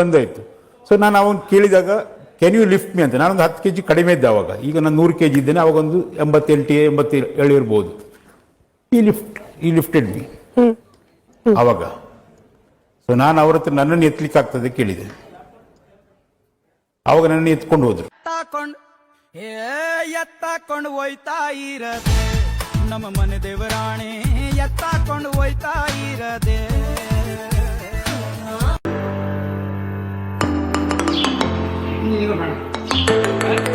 ಬಂದಾಯಿತು so ನಾನು ಅವನು ಕೇಳಿದಾಗ ಕ್ಯಾನ್ ಯು ಲಿಫ್ಟ್ ಮಿ ಅಂತ. ನಾನೊಂದು ಹತ್ತು ಕೆ ಜಿ ಕಡಿಮೆ ಇದ್ದೆ ಅವಾಗ. ಈಗ ನಾನು ನೂರು ಕೆ ಜಿ ಇದ್ದೇನೆ, ಅವಾಗೊಂದು ಎಂಬತ್ತೆಂಟು, ಎಂಬತ್ತೇಳು ಇರ್ಬೋದು ಈ ಲಿಫ್ಟ್ ಈ ಲಿಫ್ಟೆಡ್ ಮಿ ಅವಾಗ. ಸೊ ನಾನು ಅವ್ರ ಹತ್ರ ನನ್ನನ್ನು ಎತ್ತಲಿಕ್ಕೆ ಆಗ್ತದೆ ಕೇಳಿದೆ. ಅವಾಗ ನನ್ನ ಎತ್ಕೊಂಡು ಹೋದ್ರು. ಎತ್ತಾಕೊಂಡ್ ಹೋಯ್ತಾ ಇರದೆ. ನಮ್ಮ ಮನೆ ದೇವರಾಣೆ, ಎತ್ತಾಕೊಂಡು ಹೋಯ್ತಾ ಇರದೆ. 哥们儿。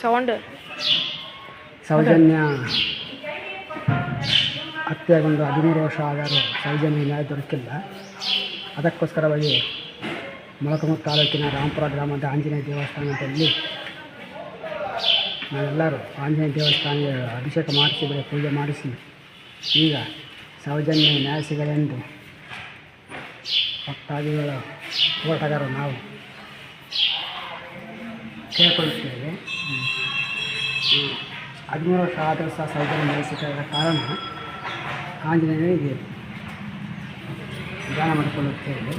ಸೌಂಡ್ ಸೌಜನ್ಯ ಹತ್ಯೆಗೊಂಡು ಹದಿಮೂರು ವರ್ಷ ಆದರೂ ಸೌಜನ್ಯ ನ್ಯಾಯ ದೊರಕಿಲ್ಲ. ಅದಕ್ಕೋಸ್ಕರವಾಗಿ ಮೊಳಕಮೂರು ತಾಲೂಕಿನ ರಾಮಪುರ ಗ್ರಾಮದ ಆಂಜನೇಯ ದೇವಸ್ಥಾನದಲ್ಲಿ ನಾವೆಲ್ಲರೂ ಆಂಜನೇಯ ದೇವಸ್ಥಾನ ಅಭಿಷೇಕ ಮಾಡಿಸಿದರೆ ಪೂಜೆ ಮಾಡಿಸಿ. ಈಗ ಸೌಜನ್ಯ ನ್ಯಾಯ ಸಿಗಲೆಂದು ಭಕ್ತಾದಿಗಳ ಹೋರಾಟಗಾರರು ನಾವು. ಕೇಳ್ಕೊಳ್ತೇವೆ. ಹದಿಮೂರು ವರ್ಷ ಆದರೂ ಸಹ ಸೌಜನ್ಯ ನಡೆಸಿದ ಕಾರಣ ಆಂಜನೇಯನಿಗೆ ಧ್ಯಾನ ಮಾಡಿಕೊಳ್ಳುತ್ತೇವೆ.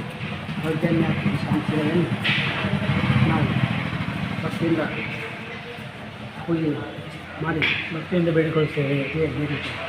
ಸೌಜನ್ಯ ಸಂಸ್ಥೆಯನ್ನು ನಾವು ಭಕ್ತಿಯಿಂದ ಪೂಜೆ ಮಾಡಿ ಭಕ್ತಿಯಿಂದ ಬೇಡಿಕೊಳ್ಳುತ್ತೇವೆ. ಬೇಡಿಕೊಳ್ಳುತ್ತೇವೆ